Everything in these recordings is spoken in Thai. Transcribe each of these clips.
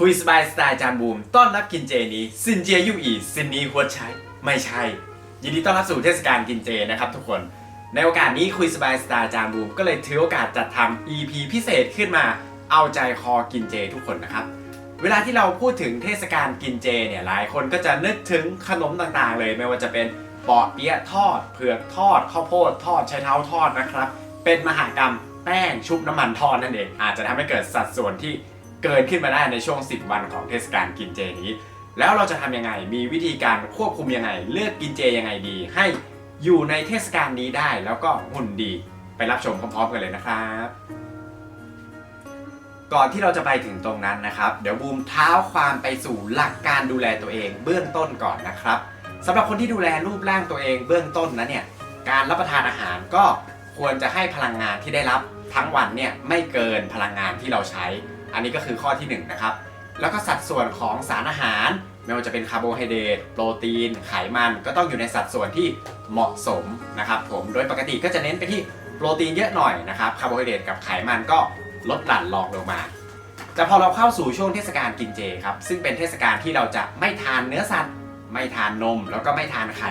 คุยสบายสไตล์จานบูม ต้อนรับกินเจนี้ซินเจียยู่อีซินนี้หัวใช้ ไม่ใช่ ยินดีต้อนรับสู่เทศกาลกินเจนะครับทุกคน ในโอกาสนี้คุยสบายสไตล์จานบูม ก็เลยถือโอกาสจัดทำ EP พิเศษขึ้นมาเอาใจคอกินเจทุกคนนะครับ เวลาที่เราพูดถึงเทศกาลกินเจเนี่ยหลายคนก็จะนึกถึงขนมต่างๆ เลย ไม่ว่าจะเป็นปอเปี๊ยะทอด เผือกทอด ข้าวโพดทอดใช้เท้าทอดนะครับ เป็นมหากรรมแป้งชุบน้ำมันทอดนั่นเอง อาจจะทำให้เกิดสัดส่วนที่ เกินขึ้นมาได้ในช่วง 10 วันของเทศกาลกินเจนี้ แล้วเราจะทำยังไงมีวิธีการควบคุมยังไง เลือกกินเจยังไงดี ให้อยู่ในเทศกาลนี้ได้แล้วก็หุ่นดีไปรับชมพร้อมๆกันเลยนะครับ ก่อนที่เราจะไปถึงตรงนั้นนะครับ เดี๋ยวบูมเท้าความไปสู่หลักการดูแลตัวเองเบื้องต้นก่อนนะครับสำหรับคนที่ดูแลรูปร่างตัวเองเบื้องต้นนะเนี่ยการรับประทานอาหารก็ควรจะให้พลังงานที่ได้รับทั้งวันเนี่ยไม่เกินพลังงานที่เราใช้ อันนี้ก็คือข้อที่หนึ่งนะครับแล้วก็สัดส่วนของสารอาหารไม่ว่าจะเป็นคาร์โบไฮเดรตโปรตีน ไขมันก็ต้องอยู่ในสัดส่วนที่เหมาะสมนะครับผมโดยปกติก็จะเน้นไปที่โปรตีนเยอะหน่อยนะครับคาร์โบไฮเดรตกับไขมันก็ลดหลั่นรองลงมาแต่พอเราเข้าสู่ช่วงเทศกาลกินเจครับซึ่งเป็นเทศกาลที่เราจะไม่ทานเนื้อสัตว์ ไม่ทานนม แล้วก็ไม่ทานไข่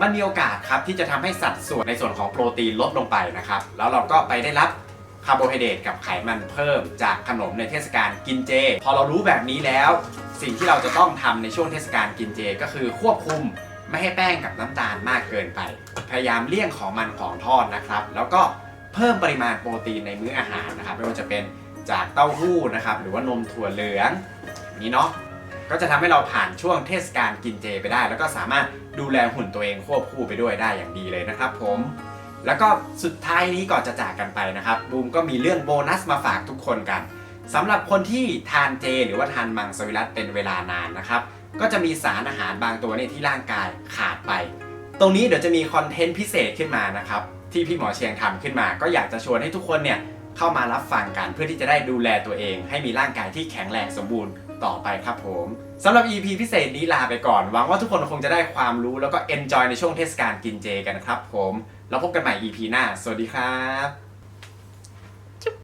มันมีโอกาสครับที่จะทำให้สัดส่วนในส่วนของโปรตีนลดลงไปนะครับแล้วเราก็ไปได้รับ คาร์โบไฮเดรตกับไขมันเพิ่มจากขนมในเทศกาลกินเจ พอเรารู้แบบนี้แล้ว สิ่งที่เราจะต้องทำในช่วงเทศกาลกินเจ ก็คือควบคุมไม่ให้แป้งกับน้ำตาลมากเกินไป พยายามเลี่ยงของมันของทอดนะครับ แล้วก็เพิ่มปริมาณโปรตีนในมื้ออาหารนะครับ ไม่ว่าจะเป็นจากเต้าหู้นะครับ หรือว่านมถั่วเหลืองนี้เนาะก็จะทำให้เราผ่านช่วงเทศกาลกินเจไปได้ แล้วก็สามารถดูแลหุ่นตัวเองควบคู่ไปด้วยได้อย่างดีเลยนะครับผม แล้วก็สุดท้ายนี้ก่อนจะจากกันไปนะครับบูมก็มีเรื่องโบนัสมาฝากทุกคนกันสำหรับคนที่ทานเจ หรือว่าทานมังสวิรัตเป็นเวลานานนะครับ ก็จะมีสารอาหารบางตัวเนี่ยที่ร่างกายขาดไป ตรงนี้เดี๋ยวจะมีคอนเทนต์พิเศษขึ้นมานะครับ ที่พี่หมอเชียงทำขึ้นมา ก็อยากจะชวนให้ทุกคนเนี่ยเข้ามารับฟังกันเพื่อที่จะได้ดูแลตัวเอง ให้มีร่างกายที่แข็งแรงสมบูรณ์ ต่อไปครับผมสำหรับ EP พิเศษนี้ลาไปก่อน หวังว่าทุกคนคงจะได้ความรู้แล้วก็ enjoy ในช่วงเทศกาลกินเจกันครับผม แล้วพบกันใหม่ EP หน้า สวัสดีครับ